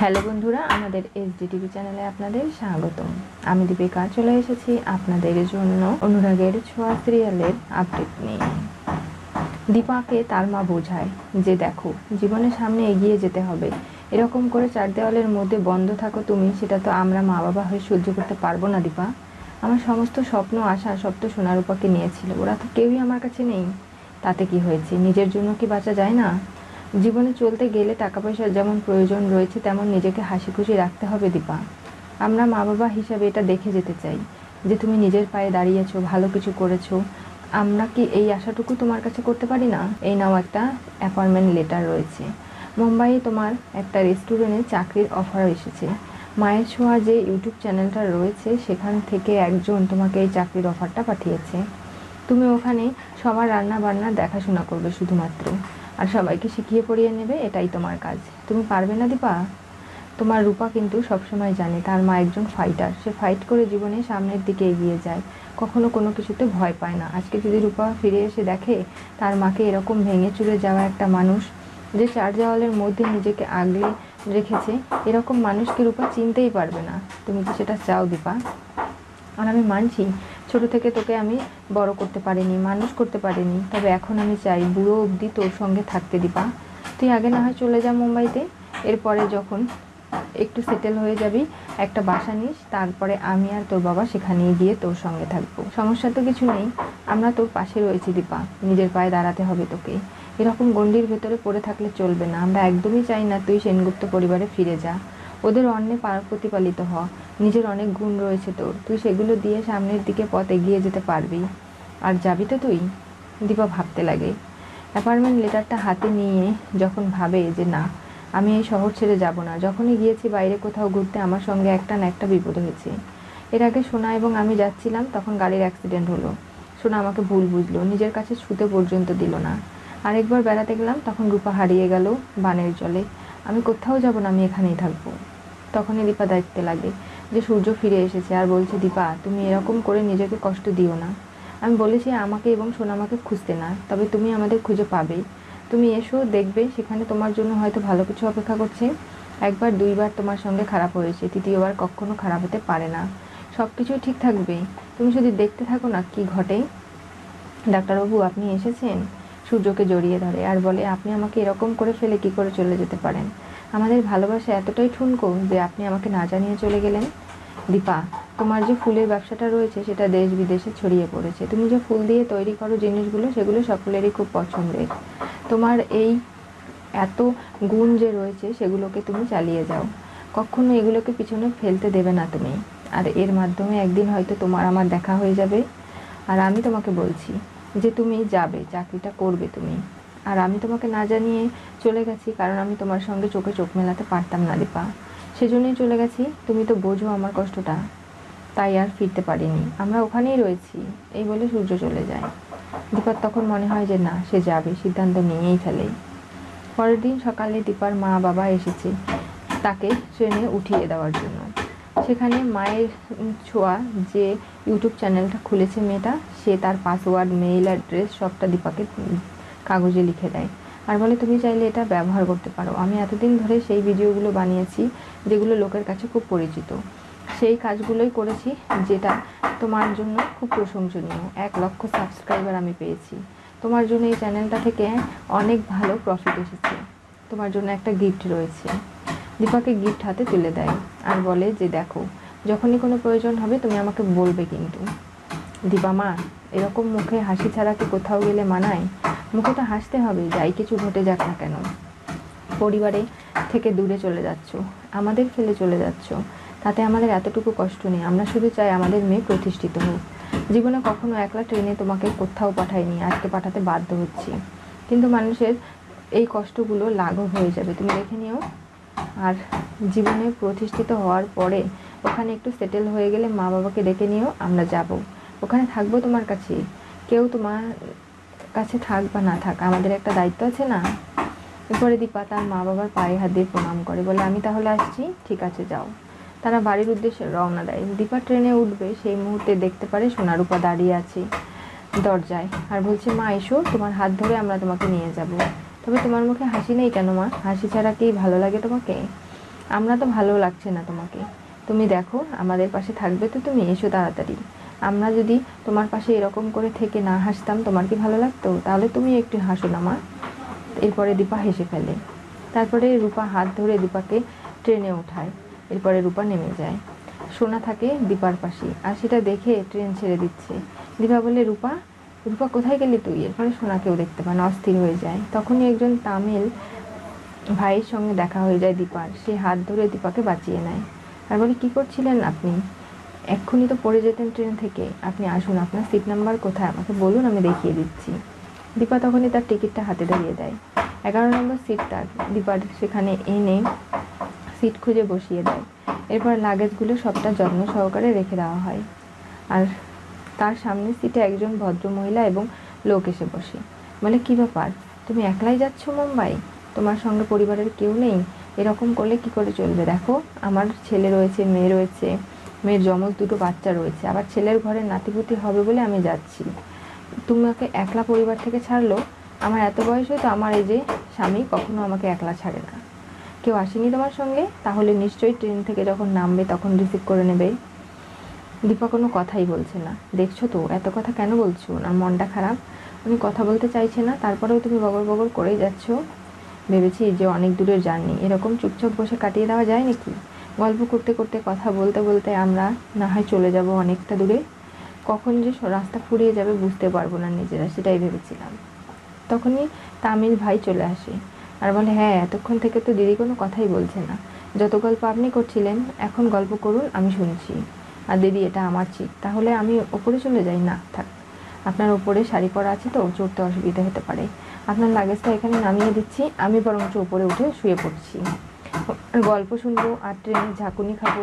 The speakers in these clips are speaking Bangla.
হ্যালো বন্ধুরা, আমাদের এসডি টিভি চ্যানেলে আপনাদের স্বাগতম। আমি দীপিকা, চলে এসেছি আপনাদের জন্য অনুরাগের ছোঁয়া সিরিয়ালের আপডেট নিয়ে। দীপাকে তার মা বোঝায় যে, দেখো, জীবনের সামনে এগিয়ে যেতে হবে। এরকম করে চার দেওয়ালের মধ্যে বন্ধ থাকো তুমি, সেটা তো আমরা মা বাবা হয়ে সহ্য করতে পারব না, দীপা। আমার সমস্ত স্বপ্ন, আশা সব তো সোনার উপাকে নিয়েছিল। ওরা তো কেউই আমার কাছে নেই। তাতে কি হয়েছে? নিজের জন্য কি বাঁচা যায় না? জীবনে চলতে গেলে টাকা পয়সার যেমন প্রয়োজন রয়েছে, তেমন নিজেকে হাসি খুশি রাখতে হবে দীপা। আমরা মা বাবা হিসাবে এটা দেখে যেতে চাই যে তুমি নিজের পায়ে দাঁড়িয়েছো ভালো কিছু করেছ। আমরা কি এই আশাটুকু তোমার কাছে করতে পারি না? এই নাও একটা অ্যাপয়েন্টমেন্ট লেটার রয়েছে। মুম্বাইয়ে তোমার একটা রেস্টুরেন্টে চাকরির অফার এসেছে। মায়ের ছোঁয়া যে ইউটিউব চ্যানেলটা রয়েছে, সেখান থেকে একজন তোমাকে এই চাকরির অফারটা পাঠিয়েছে। তুমি ওখানে সবার রান্না বান্না দেখাশোনা করবে শুধুমাত্র। আর সবাইকে শিখিয়ে পড়িয়ে নেবে, এটাই তোমার কাজ। তুমি পারবে না দীপা? তোমার রূপা কিন্তু সবসময় জানে, তার মা একজন ফাইটার সে ফাইট করে জীবনে সামনের দিকে এগিয়ে যায়। কখনো কোনো কিছুতে ভয় পায় না। আজকে যদি রূপা ফিরে এসে দেখে তার মাকে এরকম ভেঙে চুরে যাওয়া একটা মানুষ যে চার দেওয়ালের মধ্যে নিজেকে আগলে রেখেছে, এরকম মানুষকে রূপা চিনতেই পারবে না। তুমি কি সেটা চাও দীপা? আর আমি মানছি ছোট থেকে তোকে আমি বড় করতে পারিনি, মানুষ করতে পারিনি। তবে এখন আমি চাই বুড়ো অবধি তোর সঙ্গে থাকতে দিপা তুই আগে না হয় চলে যা মুম্বাইতে, এরপরে যখন একটু সেটেল হয়ে যাবি, একটা বাসা নিস, তারপরে আমি আর তোর বাবা সেখানে গিয়ে তোর সঙ্গে থাকব। সমস্যা তো কিছু নেই, আমরা তোর পাশে রয়েছি দীপা, নিজের পায়ে দাঁড়াতে হবে তোকে। এরকম গণ্ডির ভেতরে পড়ে থাকলে চলবে না, আমরা একদমই চাই না তুই সেনগুপ্ত পরিবারে ফিরে যা। ওদের অন্যে পার প্রতিপালিত হ। নিজের অনেক গুণ রয়েছে তোর। তুই সেগুলো দিয়ে সামনের দিকে পথ এগিয়ে যেতে পারবি। আর যাবি তো তুই? দীপা ভাবতে লাগে। অ্যাপার্টমেন্ট লেটারটা হাতে নিয়ে যখন ভাবে যে না, আমি এই শহর ছেড়ে যাব না, যখনই গিয়েছি বাইরে কোথাও ঘুরতে আমার সঙ্গে একটা না একটা বিপদ হয়েছে। এর আগে সোনা এবং আমি যাচ্ছিলাম তখন গাড়ির অ্যাক্সিডেন্ট হলো। সোনা আমাকে ভুল বুঝলো, নিজের কাছে ছুতে পর্যন্ত দিল না। আরেকবার বেড়াতে গেলাম তখন রূপা হারিয়ে গেল বানের জলে। আমি কোথাও যাব না, আমি এখানেই থাকব। তখনই দীপা দায়িত্বে লাগে যে সূর্য ফিরে এসেছে আর বলছে, দীপা, তুমি এরকম করে নিজেকে কষ্ট দিও না। আমি বলেছি, আমাকে এবং সোনামাকে খুঁজতে না, তবে তুমি আমাদের খুঁজে পাবে। তুমি এসো, দেখবে, সেখানে তোমার জন্য হয়তো ভালো কিছু অপেক্ষা করছে। একবার, দুইবার তোমার সঙ্গে খারাপ হয়েছে, তৃতীয়বার কখনো খারাপ হতে পারে না। সব কিছুই ঠিক থাকবে। তুমি শুধু দেখতে থাকো না, কি ঘটে? ডাক্তারবাবু, আপনি এসেছেন? সূর্যকে জড়িয়ে ধরে আর বলে, আপনি আমাকে এরকম করে ফেলে কি করে চলে যেতে পারেন? আমাদের ভালোবাসা এতটাই ঠুনকো যে আপনি আমাকে না জানিয়ে চলে গেলেন? দীপা, তোমার যে ফুলের ব্যবসাটা রয়েছে, সেটা দেশ বিদেশে ছড়িয়ে পড়েছে। তুমি যে ফুল দিয়ে তৈরি করো জিনিসগুলো, সেগুলো সকলেরই খুব পছন্দের। তোমার এই এত গুণ যে রয়েছে, সেগুলোকে তুমি চালিয়ে যাও। কখনো এগুলোকে পিছনে ফেলতে দেবে না তুমি। আর এর মাধ্যমে একদিন হয়তো তোমার আমার দেখা হয়ে যাবে। আর আমি তোমাকে বলছি যে তুমি যাবে, চাকরিটা করবে তুমি। আর আমি তোমাকে না জানিয়ে চলে গেছি কারণ আমি তোমার সঙ্গে চোখে চোখ মেলাতে পারতাম না, দীপা। সেজন্যই চলে গেছি, তুমি তো বোঝো আমার কষ্টটা। তাই আর ফিরতে পারিনি। আমরা ওখানেই রয়েছি, এই বলে সূর্য চলে যায়। দীপার তখন মনে হয় যে না, সে যাবে, সিদ্ধান্ত নিয়েই ফেলে। পরের দিন সকালে দীপার মা বাবা এসেছে, তাকে ট্রেনে উঠিয়ে দেওয়ার জন্য। সেখানে মায়ের ছোঁয়া যে ইউটিউব চ্যানেলটা খুলেছে মেয়েটা, সে তার পাসওয়ার্ড, মেইল অ্যাড্রেস সবটা দীপাকে কাগজে লিখে দেয়। আর বলে, তুমি চাইলে এটা ব্যবহার করতে পারো। আমি এতদিন ধরে সেই ভিডিওগুলো বানিয়েছি যেগুলো লোকের কাছে খুব পরিচিত। সেই কাজগুলোই করেছি যেটা তোমার জন্য খুব প্রশংসনীয়। এক লক্ষ সাবস্ক্রাইবার আমি পেয়েছি। তোমার জন্য এই চ্যানেলটা থেকে অনেক ভালো প্রফিট এসেছে। তোমার জন্য একটা গিফট রয়েছে। দীপাকে গিফট হাতে তুলে দেয় আর বলে যে, দেখো, যখনই কোনো প্রয়োজন হবে তুমি আমাকে বলবে কিন্তু। দীপা মা, এরকম মুখে হাসি ছাড়া কি কোথাও গেলে মানায়? মুখে তো হাসতে হবে, যাই কিছু ঘটে যাক না কেন। পরিবারে থেকে দূরে চলে যাচ্ছ, আমাদের ফেলে চলে যাচ্ছ। তাতে আমাদের এতটুকু কষ্ট নেই, আমরা শুধু চাই আমাদের মেয়ে প্রতিষ্ঠিত হোক। জীবনে কখনো একলা ট্রেনে তোমাকে কোথাও পাঠাইনি, আজকে পাঠাতে বাধ্য হচ্ছি। কিন্তু মানুষের এই কষ্টগুলো লাঘব হয়ে যাবে, তুমি দেখে নিও। আর জীবনে প্রতিষ্ঠিত হওয়ার পরে ওখানে একটু সেটেল হয়ে গেলে মা বাবাকে ডেকে নিয়েও আমরা যাব। ওখানে থাকব তোমার কাছে। কেউ তোমার কাছে থাক বা না থাক, আমাদের একটা দায়িত্ব আছে না? এরপরে দীপা তার মা বাবার পায়ে হাত দিয়ে প্রণাম করে, বলে, আমি তাহলে আসছি, ঠিক আছে, যাও। তারা বাড়ির উদ্দেশ্যে রওনা দেয়। দীপা ট্রেনে উঠবে, সেই মুহূর্তে দেখতে পারে সোনারূপা দাঁড়িয়ে আছে দরজায়। আর বলছে, মা, এসো, তোমার হাত ধরে আমরা তোমাকে নিয়ে যাব। তবে তোমার মুখে হাসি নেই কেন, মা? হাসি ছাড়া কি ভালো লাগে তোমাকে? আমরা তো ভালো লাগছে না তোমাকে। তুমি দেখো, আমাদের পাশে থাকবে তো তুমি, এসো তাড়াতাড়ি। আমরা যদি তোমার পাশে এরকম করে থেকে না হাসতাম, তোমার কি ভালো লাগতো? তাহলে তুমি একটু হাসো না, মা। এরপরে দীপা হেসে ফেলে। তারপরে রূপা হাত ধরে দীপাকে ট্রেনে ওঠায়। এরপরে রূপা নেমে যায়। সোনা থাকে দীপার পাশে, আর সেটা দেখে ট্রেন ছেড়ে দিচ্ছে। দীপা বলে, রূপা রূপা কোথায় গেলি তুই? এরপরে সোনাকেও দেখতে পান, অস্থির হয়ে যায়। তখনই একজন তামিল ভাইয়ের সঙ্গে দেখা হয়ে যায় দীপার। সে হাত ধরে দীপাকে বাঁচিয়ে নেয়। আর বলে, কী করছিলেন আপনি? এক্ষুনি তো পড়ে যেতেন ট্রেন থেকে। আপনি আসুন, আপনার সিট নাম্বার কোথায়? আমাকে বলুন, আমি দেখিয়ে দিচ্ছি। দীপা তখনই তার টিকিটটা হাতে ধরিয়ে দেয়। এগারো নম্বর সিট তার দীপার সেখানে এনে সিট খুঁজে বসিয়ে দেয়। এরপর লাগেজগুলো সবটা যত্ন সহকারে রেখে দেওয়া হয়। আর তার সামনে সিটে একজন ভদ্রমহিলা এবং লোক এসে বসে। বলে, কী ব্যাপার? তুমি একলাই যাচ্ছ মুম্বাই? তোমার সঙ্গে পরিবারের কেউ নেই? এরকম করলে কি করে চলবে? দেখো, আমার ছেলে রয়েছে, মেয়ে রয়েছে, মেয়ের যমজ দুটো বাচ্চা রয়েছে, আবার ছেলের ঘরে নাতিপুতি হবে বলে আমি যাচ্ছি। তোমাকে একলা পরিবার থেকে ছাড়লো? আমার এত বয়স হয়তো আমার এই যে স্বামী কখনো আমাকে একলা ছাড়ে না। কেউ আসেনি তোমার সঙ্গে? তাহলে নিশ্চয়ই ট্রেন থেকে যখন নামবে তখন রিসিভ করে নেবে। দীপা কোনো কথাই বলছে না। দেখছ তো, এত কথা কেন বলছো? ওনার মনটা খারাপ। উনি কথা বলতে চাইছে না, তারপরেও তুমি বগর বগর করেই যাচ্ছ। ভেবেছি যে অনেক দূরের জার্নি। এরকম চুপচাপ বসে কাটিয়ে দেওয়া যায় নাকি? গল্প করতে করতে, কথা বলতে বলতে আমরা না হয় চলে যাব অনেকটা দূরে। কখন যে রাস্তা ফুরিয়ে যাবে বুঝতে পারব না নিজেরা, সেটাই ভেবেছিলাম। তখনই তামিল ভাই চলে আসে। আর বলে হ্যাঁ এতক্ষণ থেকে তো দিদি কোনো কথাই বলছে না। যত গল্প আপনি করছিলেন, এখন গল্প করুন, আমি শুনছি। আর দিদি, এটা আমার চিট তাহলে আমি ওপরে চলে যাই। না, থাক। আপনার ওপরে শাড়ি পরা আছে তো চড়তে অসুবিধা হতে পারে। আপনার লাগেজটা এখানে নামিয়ে দিচ্ছি। আমি বরঞ্চ ওপরে উঠে শুয়ে পড়ছি। গল্প শুনব আর ট্রেনে ঝাঁকুনি খাব।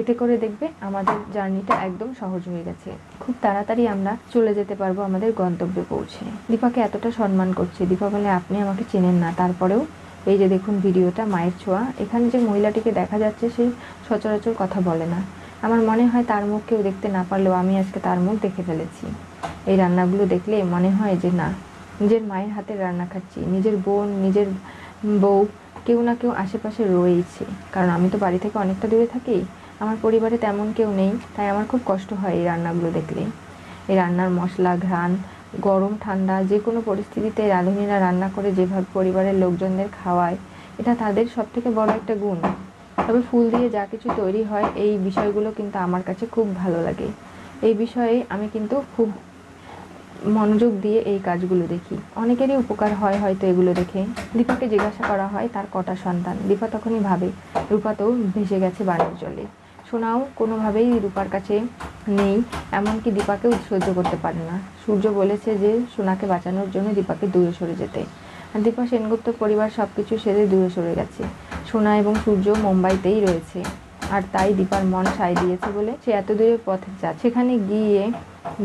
এতে করে দেখবে আমাদের জার্নিটা একদম সহজ হয়ে গেছে। খুব তাড়াতাড়ি আমরা চলে যেতে পারব আমাদের গন্তব্যে পৌঁছে। দীপাকে এতটা সম্মান করছে। দীপা বলে, আপনি আমাকে চেনেন না। তারপরেও, এই যে দেখুন, ভিডিওটা মায়ের ছোঁয়া। এখানে যে মহিলাটিকে দেখা যাচ্ছে সেই সচরাচর কথা বলে না। আমার মনে হয় তার মুখ কেউ দেখতে না পারলেও আমি আজকে তার মুখ দেখে ফেলেছি। এই রান্নাগুলো দেখলে মনে হয় যে না, নিজের মায়ের হাতের রান্না খাচ্ছি, নিজের বোন, নিজের বউ, কেউ না কেউ আশেপাশে রয়েছে কারণ আমি তো বাড়ি থেকে অনেকটা দূরে থাকি, আমার পরিবারে তেমন কেউ নেই, তাই আমার খুব কষ্ট হয় এই রান্নাগুলো দেখলে। এই রান্নার মশলা, ঘ্রাণ, গরম, ঠান্ডা, যে কোনো পরিস্থিতিতে রাঁধুনিরা রান্না করে যেভাবে পরিবারের লোকজনদের খাওয়ায়, এটা তাদের সব থেকে বড় একটা গুণ। তবে ফুল দিয়ে যা কিছু তৈরি হয়, এই বিষয়গুলো কিন্তু আমার কাছে খুব ভালো লাগে। এই বিষয়ে আমি কিন্তু খুব মনোযোগ দিয়ে এই কাজগুলো দেখি। অনেকেরই উপকার হয় হয়তো এগুলো দেখে। দীপাকে জিজ্ঞাসা করা হয়, তার কটা সন্তান? দীপা তখনই ভাবে, রূপা তো ভেসে গেছে বানের জলে। সোনাও কোনোভাবেই রূপার কাছে নেই, এমনকি দীপাকেও সহ্য করতে পারে না। সূর্য বলেছে যে, সোনাকে বাঁচানোর জন্য দীপাকে দূরে সরে যেতে। দীপা সেনগুপ্ত পরিবার সব কিছু সেরে দূরে সরে গেছে। সোনা এবং সূর্য মুম্বাইতেই রয়েছে। আর তাই দীপার মন সায় দিয়েছে বলে সে এত দূরে পথে যাচ্ছে। সেখানে গিয়ে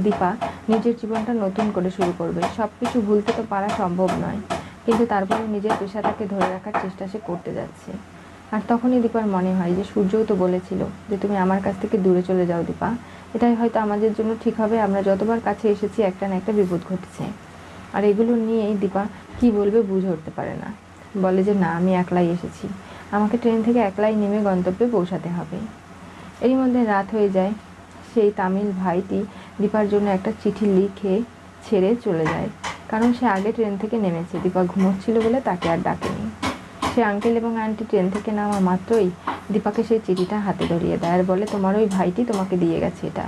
দীপা নিজের জীবনটা নতুন করে শুরু করবে। সব কিছু ভুলতে তো পারা সম্ভব নয়। কিন্তু তারপরে নিজের পেশাটাকে ধরে রাখার চেষ্টা সে করতে যাচ্ছে। আর তখনই দীপার মনে হয় যে সূর্যও তো বলেছিল যে তুমি আমার কাছ থেকে দূরে চলে যাও দীপা। এটাই হয়তো আমাদের জন্য ঠিক হবে। আমরা যতবার কাছে এসেছি একটা না একটা বিপদ ঘটেছে। আর এগুলো নিয়েই দীপা কি বলবে বুঝে উঠতে পারে না। বলে যে না, আমি একলাই এসেছি। আমাকে ট্রেন থেকে একলাই নেমে গন্তব্যে পৌঁছাতে হবে। এর মধ্যে রাত হয়ে যায়। সেই তামিল ভাইটি দীপার জন্য একটা চিঠি লিখে ছেড়ে চলে যায়। কারণ সে আগে ট্রেন থেকে নেমেছে। দীপা ঘুমোচ্ছিল বলে তাকে আর ডাকেনি। সে আঙ্কেল এবং আন্টি ট্রেন থেকে নামা মাত্রই দীপাকে সেই চিঠিটা হাতে ধরিয়ে দেয়। আর বলে, তোমার ওই ভাইটি তোমাকে দিয়ে গেছে এটা।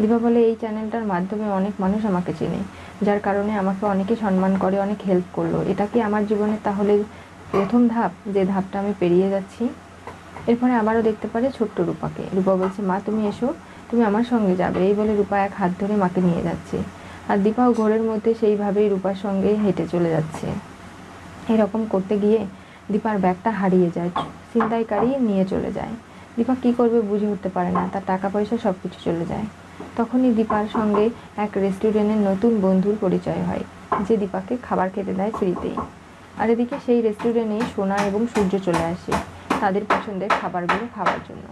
দীপা বলে, এই চ্যানেলটার মাধ্যমে অনেক মানুষ আমাকে চেনে। যার কারণে আমাকে অনেকে সম্মান করে, অনেক হেল্প করল। এটা কি আমার জীবনে তাহলে প্রথম ধাপ, যে ধাপটা আমি পেরিয়ে যাচ্ছি, এরপরে আবারও দেখতে পারে ছোট্ট রূপাকে। রূপা বলছে, মা, তুমি এসো, তুমি আমার সঙ্গে যাবে। এই বলে রূপা এক হাত ধরে মাকে নিয়ে যাচ্ছে। আর দীপাও ঘোরের মধ্যে সেইভাবেই রূপার সঙ্গে হেঁটে চলে যাচ্ছে। এরকম করতে গিয়ে দীপার ব্যাগটা হারিয়ে যায়, ছিনতাইকারী নিয়ে চলে যায়। দীপা কি করবে বুঝে উঠতে পারে না, তার টাকা পয়সা সব কিছু চলে যায়। তখনই দীপার সঙ্গে এক রেস্টুরেন্টের নতুন বন্ধুর পরিচয় হয়, যে দীপাকে খাবার খেতে দেয় ফ্রিতেই। আর এদিকে সেই রেস্টুরেন্টে সোনা এবং সূর্য চলে আসে তাদের পছন্দের খাবারগুলো খাওয়ার জন্য।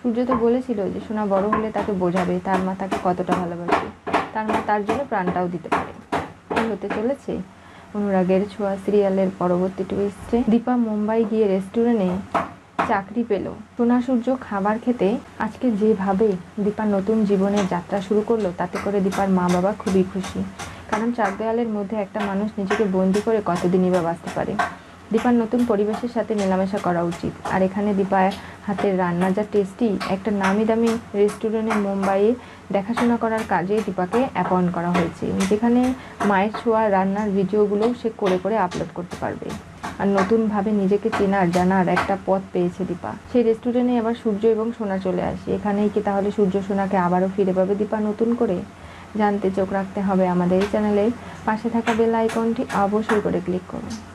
সূর্য তো বলেছিল যে সোনা বড় হলে তাকে বোঝাবে, তার মা তাকে কতটা ভালোবাসে। তার মা তার জন্য প্রাণটাও দিতে পারে। কি হতে চলেছে অনুরাগের ছোঁয়া সিরিয়ালের পরবর্তী টুইস্টে দীপা মুম্বাই গিয়ে রেস্টুরেন্টে চাকরি পেল। সোনা সূর্য খাবার খেতে আজকে যেভাবে দীপা নতুন জীবনের যাত্রা শুরু করল, তাতে করে দীপার মা বাবা খুবই খুশি। কারণ চার দেয়ালের মধ্যে একটা মানুষ নিজেকে বন্দি করে কতদিনই বা বাঁচতে পারে। দীপার নতুন পরিবেশের সাথে মেলামেশা করা উচিত। আর এখানে দীপার হাতের রান্না যা টেস্টি একটা নামি দামি রেস্টুরেন্টে মুম্বাইয়ে দেখাশোনা করার কাজে দীপাকে অ্যাপয়েন্ট করা হয়েছে, যেখানে মায়ের ছোঁয়া রান্নার ভিডিওগুলোও সে করে করে আপলোড করতে পারবে। আর নতুনভাবে নিজেকে চেনার, জানার একটা পথ পেয়েছে দীপা। সেই রেস্টুরেন্টে আবার সূর্য এবং সোনা চলে আসে। এখানেই কি তাহলে সূর্য সোনাকে আবারও ফিরে পাবে দীপা নতুন করে? জানতে চোখ রাখতে হবে আমাদের এই চ্যানেলের পাশে থাকা বেল আইকনটি অবশ্যই করে ক্লিক করুন।